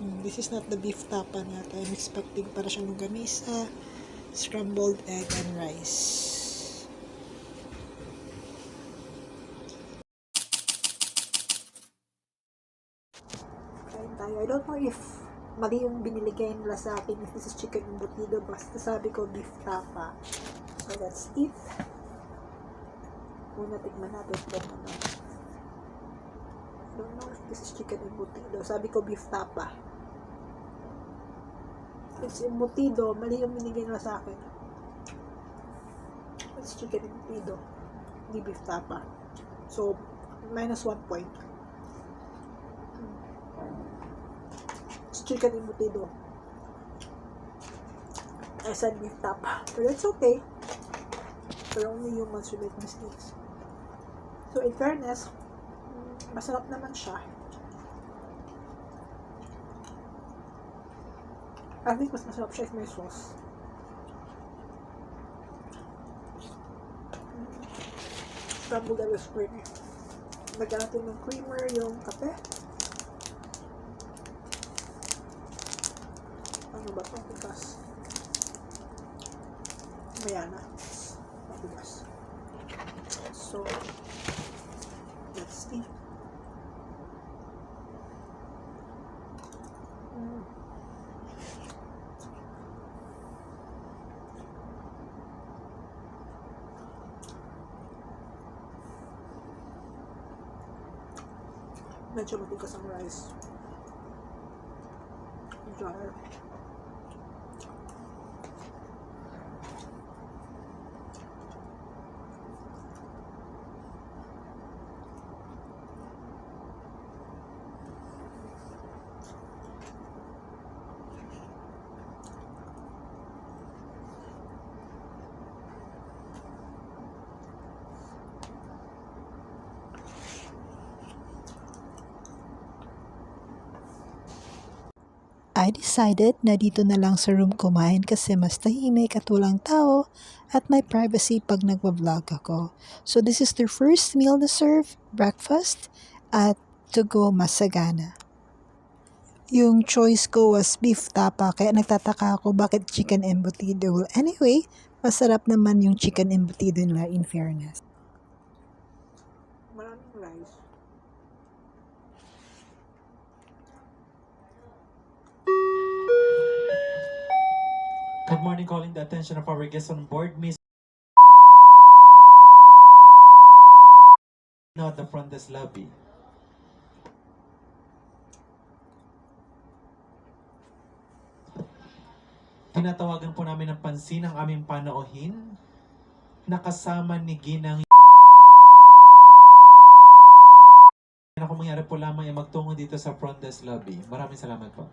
This is not the beef tapa natin. I'm expecting para siyang longganisa, scrambled egg, and rice. Kain tayo. I don't know if mali yung biniligay nila sa akin if this is chicken embutido. Basta sabi ko beef tapa. So let's eat. Una tignan natin kung ano. I don't know if this is chicken embutido. Sabi ko beef tapa. It's embutido. Mali yung binigay nila sa akin. It's chicken embutido. Hindi beef tapa. So, minus one point. It's chicken embutido. I said beef tapa. But it's okay. But only humans will make mistakes. So, in fairness, masarap naman siya. I think mas masarap siya if may sauce. Scrambled egg with cream. Lagyan ng creamer yung kape. Ano ba ito? Bigas. Mayana. Bigas. So, let's eat. Medyo matigas ang rice. Jar. I decided na dito na lang sa room kumain kasi mas tahimik at walang tao at may privacy pag nagwa-vlog ako. So this is their first meal na serve, breakfast, at to go masagana. Yung choice ko was beef tapa kaya nagtataka ako bakit chicken embutido. Anyway, masarap naman yung chicken embutido nila in fairness. Good morning, calling the attention of our guests on board, Miss. Now at the front desk lobby. Tinatawagan po namin ng pansin ang aming panauhin na kasama ni Ginang na kung mangyari po lamang ay magtungo dito sa front desk lobby. Maraming salamat po.